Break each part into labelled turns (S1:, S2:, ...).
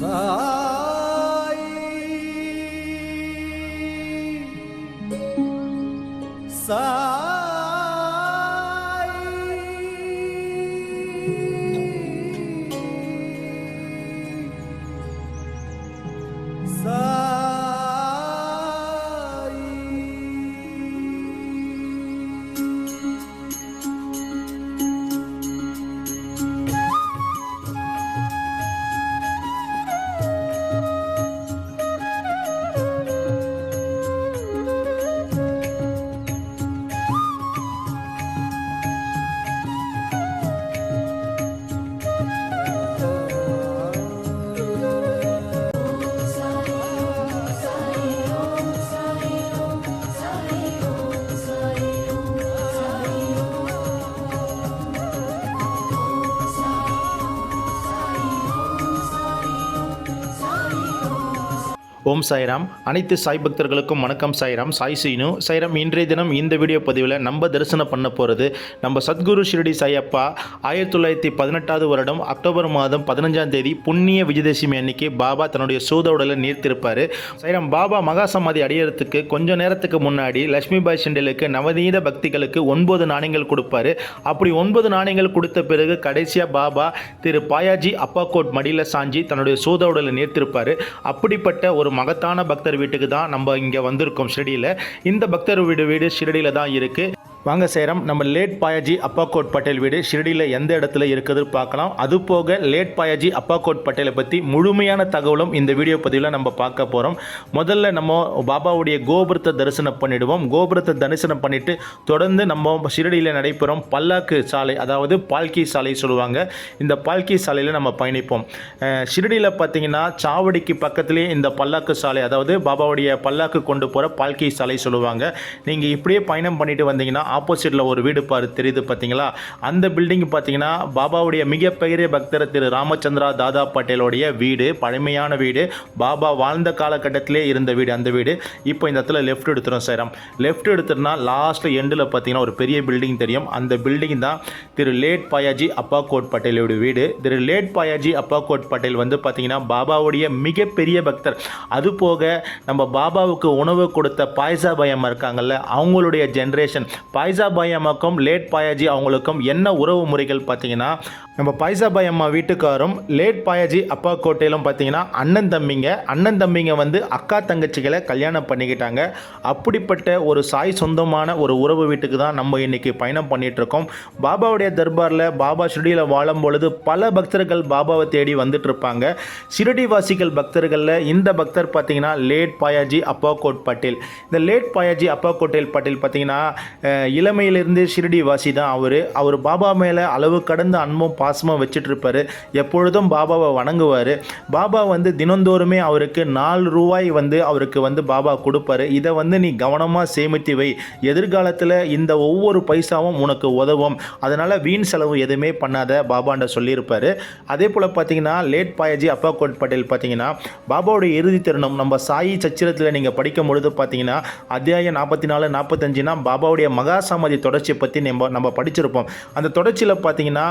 S1: 三 ஓம் சாய்ராம். அனைத்து சாய் பக்தர்களுக்கும் வணக்கம் சாய்ராம். சாய் சீனு. சாய்ராம் இன்றைய தினம் இந்த வீடியோ பதிவில் நம்ம தரிசனம் பண்ண போகிறது நம்ம சத்குரு ஷிரடி சாயப்பா ஆயிரத்தி தொள்ளாயிரத்தி பதினெட்டாவது வருடம் அக்டோபர் மாதம் பதினஞ்சாம் தேதி புண்ணிய விஜயதசமி அன்னைக்கு பாபா தன்னுடைய சூத உடலை நீர்த்திருப்பார். சாய்ராம் பாபா மகா சமாதி அடையிறதுக்கு கொஞ்ச நேரத்துக்கு முன்னாடி லட்சுமிபாய் செண்டிலுக்கு நவநீத பக்திகளுக்கு ஒன்பது நாணயங்கள் கொடுப்பாரு. அப்படி ஒன்பது நாணயங்கள் கொடுத்த பிறகு கடைசியாக பாபா திரு பாயாஜி அப்பாக்கோட் மடியில் சாஞ்சி தன்னுடைய சூத உடலை நீர்த்திருப்பார். அப்படிப்பட்ட ஒரு மகத்தான பக்தர் வீட்டுக்கு தான் நம்ம இங்கே வந்திருக்கோம் ஷிரடியில் இந்த பக்தர் வீடு வீடு ஷிரடியில் தான் இருக்குது வாங்க சேரம். நம்ம லேட் பாயாஜி அப்பாக்கோட் பட்டேல் வீடு ஷிரடியில் எந்த இடத்துல இருக்குது பார்க்கலாம். அது போக லேட் பாயாஜி அப்பாக்கோட் பட்டேலை பற்றி முழுமையான தகவலும் இந்த வீடியோ பதிவில் நம்ம பார்க்க போகிறோம் முதல்ல நம்ம பாபாவுடைய கோபுரத்தை தரிசனம் பண்ணிடுவோம். கோபுரத்தை தரிசனம் பண்ணிட்டு தொடர்ந்து நம்ம ஷிரடியில் நடைபெறும் பல்லாக்கு சாலை அதாவது பால்கி சாலை சொல்லுவாங்க. இந்த பால்கி சாலையில் நம்ம பயணிப்போம். ஷிரடியில் பார்த்தீங்கன்னா சாவடிக்கு பக்கத்துலேயே இந்த பல்லாக்கு சாலை அதாவது பாபாவுடைய பல்லாக்கு கொண்டு போகிற பால்கி சாலை சொல்லுவாங்க. நீங்கள் இப்படியே பயணம் பண்ணிட்டு வந்தீங்கன்னா ஆப்போசிட்டில் ஒரு வீடு பாரு தெரியுது பார்த்தீங்களா அந்த பில்டிங் பார்த்தீங்கன்னா பாபாவுடைய மிகப்பெரிய பக்தர் திரு ராமச்சந்திரா தாதா பட்டேலோடைய வீடு பழமையான வீடு. பாபா வாழ்ந்த காலகட்டத்திலே இருந்த வீடு அந்த வீடு. இப்போ இந்த இடத்துல லெஃப்ட் எடுத்துரும் சேரம் லெஃப்ட் எடுத்துருனா லாஸ்ட் எண்டில் பார்த்தீங்கன்னா ஒரு பெரிய பில்டிங் தெரியும். அந்த பில்டிங் தான் திரு லேட் பாயாஜி அப்பா கோட் பட்டேலோட வீடு. திரு லேட் பாயாஜி அப்பா கோட் பட்டேல் வந்து பார்த்தீங்கன்னா பாபாவுடைய மிகப்பெரிய பக்தர். அது போக நம்ம பாபாவுக்கு உணவு கொடுத்த பாயசா பயம் இருக்காங்கல்ல அவங்களுடைய ஜென்ரேஷன் பைசாபாய் அம்மாக்கும் லேட் பாயாஜி அவங்களுக்கும் என்ன உறவு முறைகள் பார்த்தீங்கன்னா நம்ம பைசாபாய் அம்மா வீட்டுக்காரும் லேட் பாயாஜி அப்பா கோட்டையிலும் பார்த்தீங்கன்னா அண்ணன் தம்பிங்க அண்ணன் தம்பிங்க வந்து அக்கா தங்கச்சிகளை கல்யாணம் பண்ணிக்கிட்டாங்க. அப்படிப்பட்ட ஒரு சாய் சொந்தமான ஒரு உறவு வீட்டுக்கு தான் நம்ம இன்றைக்கி பயணம் பண்ணிகிட்ருக்கோம் இருக்கோம் பாபாவுடைய தர்பாரில் பாபா ஷிரடியில் வாழும் பொழுது பல பக்தர்கள் பாபாவை தேடி வந்துட்டு இருப்பாங்க ஷிரடி வாசிகள் பக்தர்களில் இந்த பக்தர் பார்த்தீங்கன்னா லேட் பாயாஜி அப்பா கோட் பட்டேல் இந்த லேட் பாயாஜி அப்பா கோட்டேல் பட்டேல் பார்த்தீங்கன்னா இளமையிலிருந்து ஷிரடி வாசி தான் அவர். அவர் பாபா மேலே அளவு கடந்த அன்பும் பாசமும் வச்சிட்ருப்பார் எப்பொழுதும் பாபாவை வணங்குவார். பாபா வந்து தினந்தோறுமே அவருக்கு நாலு ரூபாய் வந்து அவருக்கு வந்து பாபா கொடுப்பாரு. இதை வந்து நீ கவனமாக சேமித்து வை. எதிர்காலத்தில் இந்த ஒவ்வொரு பைசாவும் உனக்கு உதவும். அதனால் வீண் செலவு எதுவுமே பண்ணாத பாபாண்ட சொல்லியிருப்பார். அதே போல் பார்த்தீங்கன்னா லேட் பாயாஜி அப்பா கோட் பட்டேல் பார்த்தீங்கன்னா பாபாவுடைய இறுதி தருணம் நம்ம சாயி சச்சிரத்தில் நீங்கள் படிக்கும் பொழுது பார்த்தீங்கன்னா அத்தியாயம் நாற்பத்தி நாலு நாற்பத்தஞ்சுனா பாபாவுடைய மகா சமாதி தொடர்ச்சியை பற்றி நம்ம நம்ம படிச்சிருப்போம். அந்த தொடர்ச்சியில் பார்த்தீங்கன்னா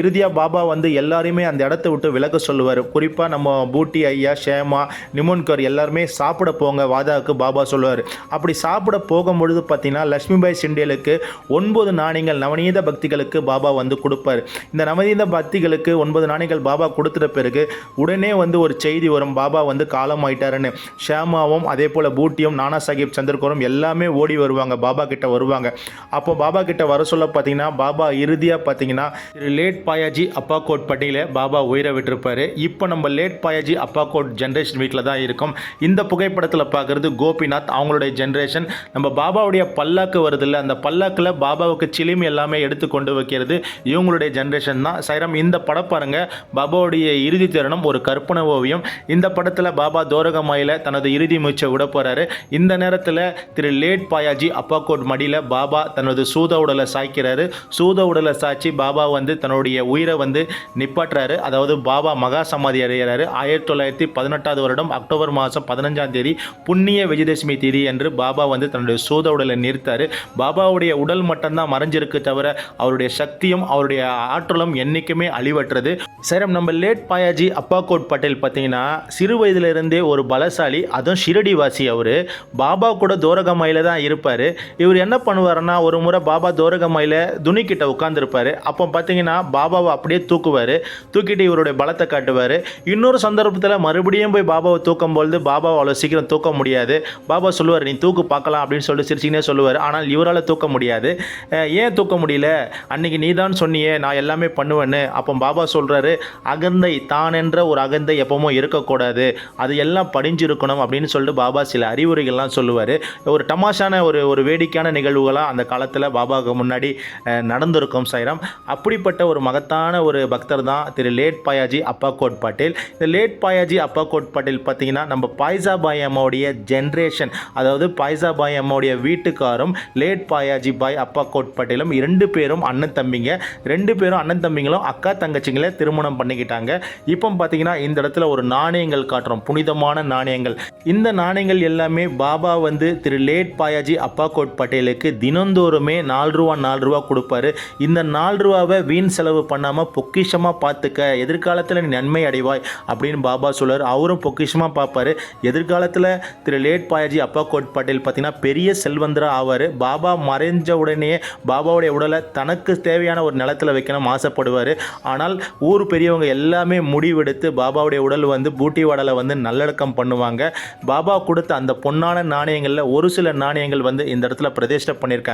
S1: இறுதியாக பாபா வந்து எல்லாரையுமே அந்த இடத்த விட்டு விலக சொல்லுவார். குறிப்பாக நம்ம பூட்டி ஐயா ஷேமா நிமோன்கர் எல்லாருமே சாப்பிட போங்க வாதாவுக்கு பாபா சொல்லுவார். அப்படி சாப்பிட போகும்பொழுது பார்த்தீங்கன்னா லட்சுமிபாய் சிண்டேலுக்கு ஒன்பது நாணயங்கள் நவநீத பக்திகளுக்கு பாபா வந்து கொடுப்பார். இந்த நவநீத பக்திகளுக்கு ஒன்பது நாணயங்கள் பாபா கொடுத்துட்ட பிறகு உடனே வந்து ஒரு செய்தி வரும். பாபா வந்து காலம் ஆயிட்டாருன்னு. ஷியாமாவும் அதே போல் பூட்டியும் நானா சாஹிப் சந்திரகோரும் எல்லாமே ஓடி வருவாங்க. பாபா கிட்ட வருவாங்க. அப்போ பாபா கிட்ட வர சொல்ல பார்த்தீங்கன்னா பாபா இறுதியாக பார்த்தீங்கன்னா திரு லேட் பாயாஜி அப்பா கோட் பட்டியில் பாபா உயிரை விட்டிருப்பாரு. இப்போ நம்ம லேட் பாயாஜி அப்பா கோட் ஜென்ரேஷன் வீட்டில் தான் இருக்கும். இந்த புகைப்படத்தில் பார்க்குறது கோபிநாத் அவங்களுடைய ஜென்ரேஷன் நம்ம பாபாவுடைய பல்லாக்கு வருதுல்ல அந்த பல்லாக்கில் பாபாவுக்கு சிலிமி எல்லாமே எடுத்து கொண்டு வைக்கிறது இவங்களுடைய ஜென்ரேஷன் தான். சைரம் இந்த படம் பாருங்க. பாபாவுடைய இறுதி தருணம் ஒரு கற்பனை ஓவியம். இந்த படத்தில் பாபா தோரகமாயில் தனது இறுதி மூச்சை விட போகிறாரு இந்த நேரத்தில் திரு லேட் பாயாஜி அப்பா கோட் மடியில் பாபா பாபா தனது சூத உடலை சாய்க்கிறாரு. சூத உடலை சாய்ச்சி பாபா வந்து தன்னுடைய உயிரை வந்து நிப்பாட்டுறாரு. அதாவது பாபா மகா சமாதி அடைகிறாரு. ஆயிரத்தி தொள்ளாயிரத்தி பதினெட்டாவது வருடம் அக்டோபர் மாதம் பதினஞ்சாம் தேதி புண்ணிய விஜயதசமி தேதி என்று பாபா வந்து தன்னுடைய சூத உடலை நிறுத்தாரு. பாபாவுடைய உடல் மட்டும்தான் மறைஞ்சிருக்கு தவிர அவருடைய சக்தியும் அவருடைய ஆற்றலும் என்றைக்குமே அழிவற்றது. சரி நம்ம லேட் பாயாஜி அப்பாக்கோட் பட்டேல் பார்த்தீங்கன்னா சிறு வயதிலிருந்தே ஒரு பலசாலி அதுவும் ஷிரடி வாசி அவர். பாபா கூட தோரகமாயில தான் இருப்பார். இவர் என்ன பண்ணுவார் பண்ணுவாருன்னா ஒரு முறை பாபா தோரகமாயில துணிக்கிட்ட உட்காந்துருப்பாரு அப்போ பார்த்தீங்கன்னா பாபாவை அப்படியே தூக்குவார். தூக்கிட்டு இவருடைய பலத்தை காட்டுவார். இன்னொரு சந்தர்ப்பத்தில் மறுபடியும் போய் பாபாவை தூக்கும் பொழுது பாபாவை அவ்வளோ சீக்கிரம் தூக்க முடியாது. பாபா சொல்லுவார் நீ தூக்கு பார்க்கலாம் அப்படின்னு சொல்லிட்டு சிரிச்சிங்கன்னே சொல்லுவார். ஆனால் இவரால் தூக்க முடியாது. ஏன் தூக்க முடியல? அன்னைக்கு நீ தான் சொன்னியே நான் எல்லாமே பண்ணுவேன்னு. அப்போ பாபா சொல்கிறாரு அகந்தை தான் என்ற ஒரு அகந்தை எப்பவும் இருக்கக்கூடாது. அது எல்லாம் படிஞ்சிருக்கணும் அப்படின்னு சொல்லிட்டு பாபா சில அறிவுரைகள்லாம் சொல்லுவார். ஒரு டமாஷான ஒரு ஒரு வேடிக்கையான நிகழ்வுகளாக அந்த காலத்தில் பாபாவுக்கு முன்னாடி நடந்திருக்கும் சைரம். அப்படிப்பட்ட ஒரு மகத்தான ஒரு பக்தர் தான் திரு லேட் பாயாஜி அப்பா கோட் இந்த லேட் பாயாஜி அப்பா கோட் பட்டேல் பார்த்தீங்கன்னா நம்ம பாய்சாபாய் அம்மாவுடைய ஜென்ரேஷன் அதாவது பாய்சாபாய் அம்மாவுடைய வீட்டுக்காரும் லேட் பாயாஜி பாய் அப்பா கோட் பட்டேலும் இரண்டு பேரும் அண்ணன் தம்பிங்க. ரெண்டு பேரும் அண்ணன் தம்பிங்களும் அக்கா தங்கச்சிங்களை திருமணம் பண்ணிக்கிட்டாங்க. இப்போ பார்த்தீங்கன்னா இந்த இடத்துல ஒரு நாணயங்கள் காட்டுறோம் புனிதமான நாணயங்கள். இந்த நாணயங்கள் எல்லாமே பாபா வந்து திரு லேட் பாயாஜி அப்பா கோட் பட்டேலுக்கு தினந்தோறுமே நாலு ரூபா நாலு ரூபா கொடுப்பாரு. இந்த நாலு ரூபாவை வீண் செலவு பண்ணாமல் பொக்கிஷமாக பார்த்துக்க எதிர்காலத்தில் நீ நன்மை அடைவாய் அப்படின்னு பாபா சொல்வார் அவரும் பொக்கிஷமாக பார்ப்பாரு எதிர்காலத்தில் திரு லேட் பாயாஜி அப்பா கோட் பட்டேல் பார்த்தீங்கன்னா பெரிய செல்வந்தரா ஆவார். பாபா மறைஞ்ச உடனே பாபாவுடைய உடலை தனக்கு தேவையான ஒரு நிலத்தில் வைக்கணும் ஆசைப்படுவார். ஆனால் ஊர் பெரியவங்க எல்லாமே முடிவெடுத்து பாபாவுடைய உடல் வந்து பூட்டி வடலை வந்து நல்லடக்கம் பண்ணுவாங்க. பாபா கொடுத்த அந்த பொன்னான நாணயங்களில் ஒரு சில நாணயங்கள் வந்து இந்த இடத்துல பிரதிஷ்டை பண்ணியிருக்காங்க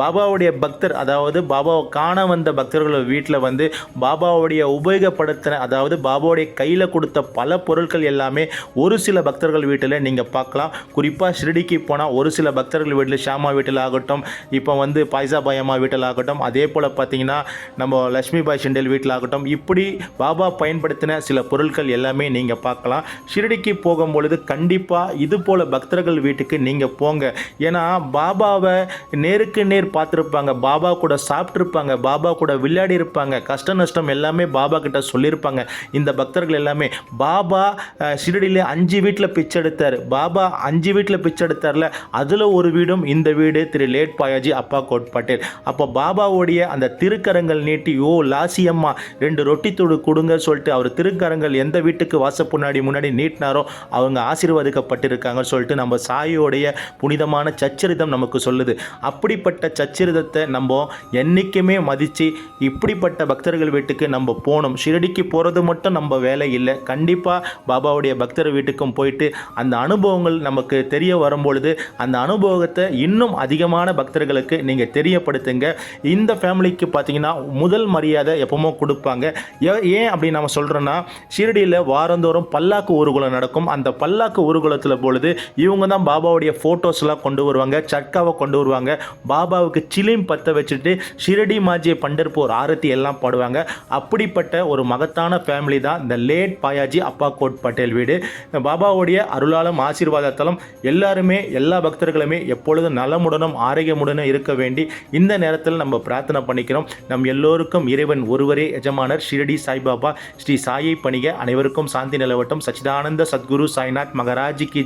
S1: பாபாவுடைய பக்தர் அதாவது பாபாவை காண வந்த பக்தர்கள் வீட்டில் வந்து பாபாவுடைய உபயோகப்படுத்தின அதாவது பாபாவுடைய கையில் கொடுத்த பல பொருட்கள் எல்லாமே ஒரு சில பக்தர்கள் வீட்டில் நீங்கள் பார்க்கலாம். குறிப்பாக ஷிரடிக்கு போனால் ஒரு சில பக்தர்கள் வீட்டில் ஷாமா வீட்டில் ஆகட்டும் இப்போ வந்து பாய்சாபாய் அம்மா வீட்டில் ஆகட்டும் அதே போல் பார்த்தீங்கன்னா நம்ம லட்சுமிபாய் ஷிண்டேல் வீட்டில் ஆகட்டும் இப்படி பாபா பயன்படுத்தின சில பொருட்கள் எல்லாமே நீங்கள் பார்க்கலாம். ஷிரடிக்கு போகும்பொழுது கண்டிப்பாக இது போல் பக்தர்கள் வீட்டுக்கு நீங்கள் போங்க. ஏன்னா பாபாவை நேருக்கு நேர் பார்த்துருப்பாங்க. பாபா கூட சாப்பிட்ருப்பாங்க பாபா கூட விளையாடி இருப்பாங்க. கஷ்ட நஷ்டம் எல்லாமே பாபா கிட்ட சொல்லியிருப்பாங்க. இந்த பக்தர்கள் எல்லாமே பாபா அஹ், ஷிரடியில் அஞ்சு வீட்டில் பிச்சை எடுத்தார். பாபா அஞ்சு வீட்டில் பிச்சை எடுத்தார்ல. அதில் ஒரு வீடும் இந்த வீடு திரு லேட் பாயாஜி அப்பா கோட் பட்டேல். அப்போ பாபாவுடைய அந்த திருக்கரங்கள் நீட்டி ஓ லாசி அம்மா ரெண்டு ரொட்டி தூடு கொடுங்க சொல்லிட்டு அவர் திருக்கரங்கள் எந்த வீட்டுக்கு வாசப்புண்ணாடி முன்னாடி நீட்டினாரோ அவங்க ஆசீர்வாதிக்கப்பட்டிருக்காங்கன்னு சொல்லிட்டு நம்ம சாயோடைய புனிதமான சச்சரிதம் நமக்கு சொல்லுது. அப்படிப்பட்ட சச்சிரதத்தை நம்ம என்றைக்குமே மதித்து இப்படிப்பட்ட பக்தர்கள் வீட்டுக்கு நம்ம போகணும். ஷிரடிக்கு போகிறது மட்டும் நம்ம வேலை இல்லை. கண்டிப்பாக பாபாவுடைய பக்தர் வீட்டுக்கும் போயிட்டு அந்த அனுபவங்கள் நமக்கு தெரிய வரும்பொழுது அந்த அனுபவத்தை இன்னும் அதிகமான பக்தர்களுக்கு நீங்கள் தெரியப்படுத்துங்க. இந்த ஃபேமிலிக்கு பார்த்தீங்கன்னா முதல் மரியாதை எப்பவுமே கொடுப்பாங்க. ஏ- ஏன் அப்படி நம்ம சொல்கிறோன்னா ஷிரடியில் வாரந்தோறும் பல்லாக்கு ஊர்வலம் நடக்கும். அந்த பல்லாக்கு ஊர்வலத்தில் பொழுது இவங்க தான் பாபாவுடைய ஃபோட்டோஸ்லாம் கொண்டு வருவாங்க. சட்காவை கொண்டு வருவாங்க. பாபாவுக்கு சிலிம் பற்ற வச்சுட்டு ஷிரடி மாஜே பண்டர்பூர் ஆரத்தி எல்லாம் பாடுவாங்க. அப்படிப்பட்ட ஒரு மகத்தான ஃபேமிலி தான் இந்த லேட் பாயாஜி அப்பா கோட் பட்டேல் வீடு. பாபாவுடைய அருளாலும் ஆசீர்வாதத்தாலும் எல்லாருமே எல்லா பக்தர்களுமே எப்பொழுதும் நலமுடனும் ஆரோக்கியமுடனும் இருக்க வேண்டி இந்த நேரத்தில் நம்ம பிரார்த்தனை பண்ணிக்கிறோம். நம் எல்லோருக்கும் இறைவன் ஒருவரே எஜமானர் ஷிரடி சாய்பாபா ஸ்ரீ சாயை பணிக அனைவருக்கும் சாந்தி நிலவட்டும். சச்சிதானந்த சத்குரு சாய்நாத் மகராஜி கி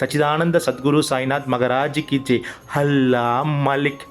S1: சச்சிதானந்த சத்குரு சாய்நாத் மகராஜி கி ஜெய் मालिक